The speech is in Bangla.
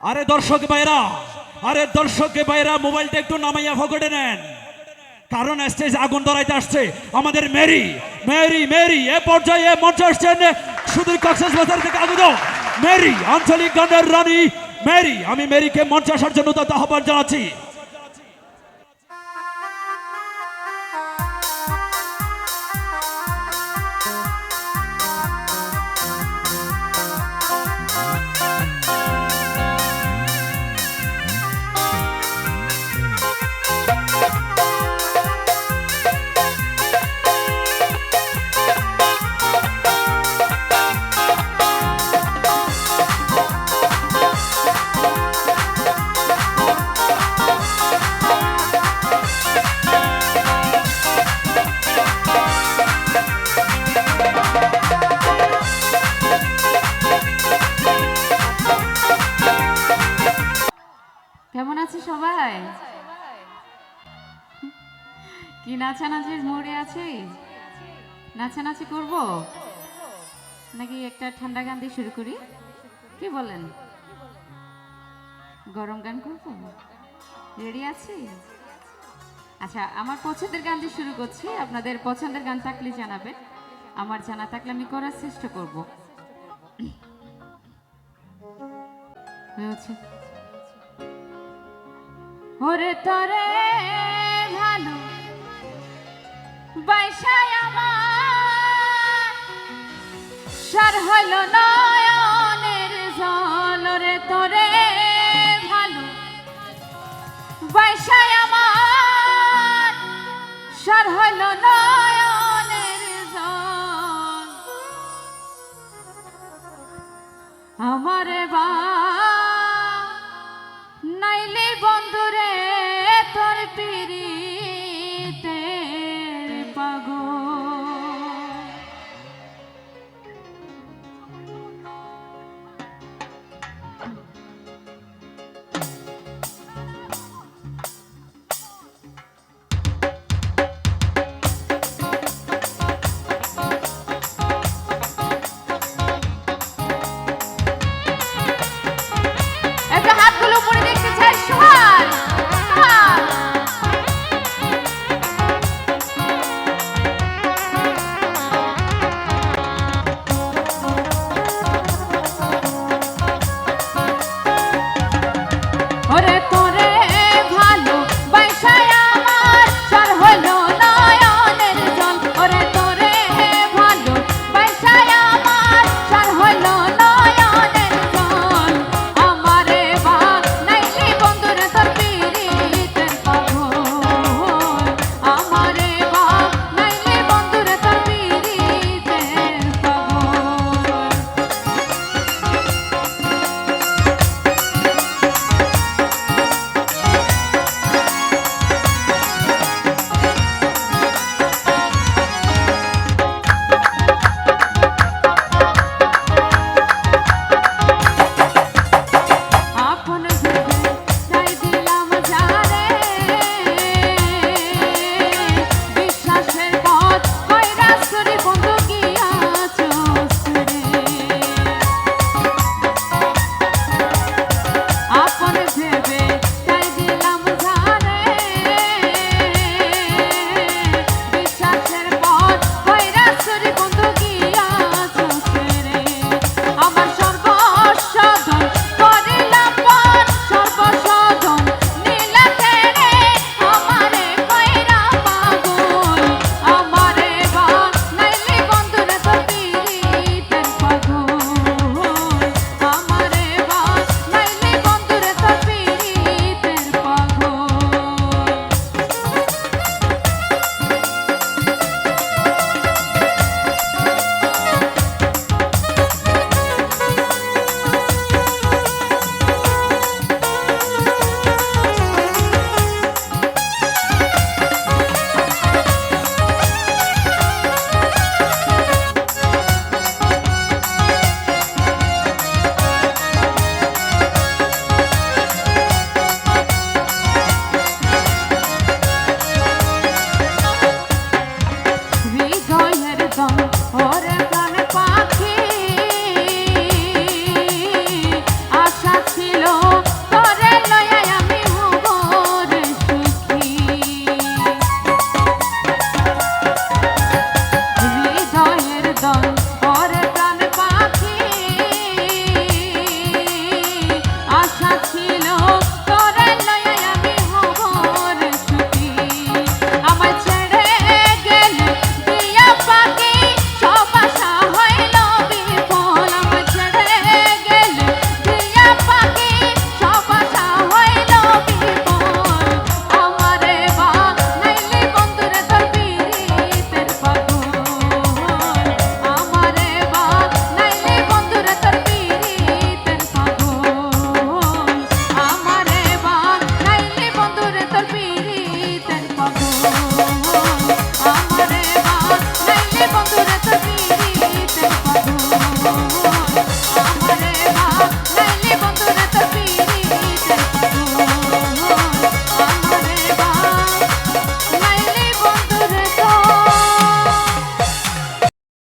আরে দর্শক বাইরা আরে দর্শক বাইরা মোবাইলটা একটু নামাইয়া ফকটে নেন। কারণ স্টেজ আগুন ধরাইতে আসছে আমাদের মেরি মেরি মেরি, এ পর্যায়ে মঞ্চে আসছেন শুধু কক্সেস বাজার থেকে আগত মেরি, আঞ্চলিক গানের রানী মেরি। আমি মেরিকে মঞ্চে আসার জন্য তাতে আহ্বান জানাচ্ছি। সবাই কি নাচানাচির মোড়ে আছে নাচানাচি করব? নাকি একটা ঠান্ডা গান দিয়ে শুরু করি? কি বলেন? গরম গান করব? রেডি আছি? আচ্ছা আমার পছন্দের গান দিয়ে শুরু করছি। আপনাদের পছন্দের গান থাকলে জানাবেন। আমার জানা থাকলে আমি করার চেষ্টা করব। হয়েছে ওরে তরে ভালো বাইসায় আমার। সার হইল নয়নের জল রে তরে ভালো বাইসায় আমার। সার হইল নয়নের জল। আমারে বা পাগল।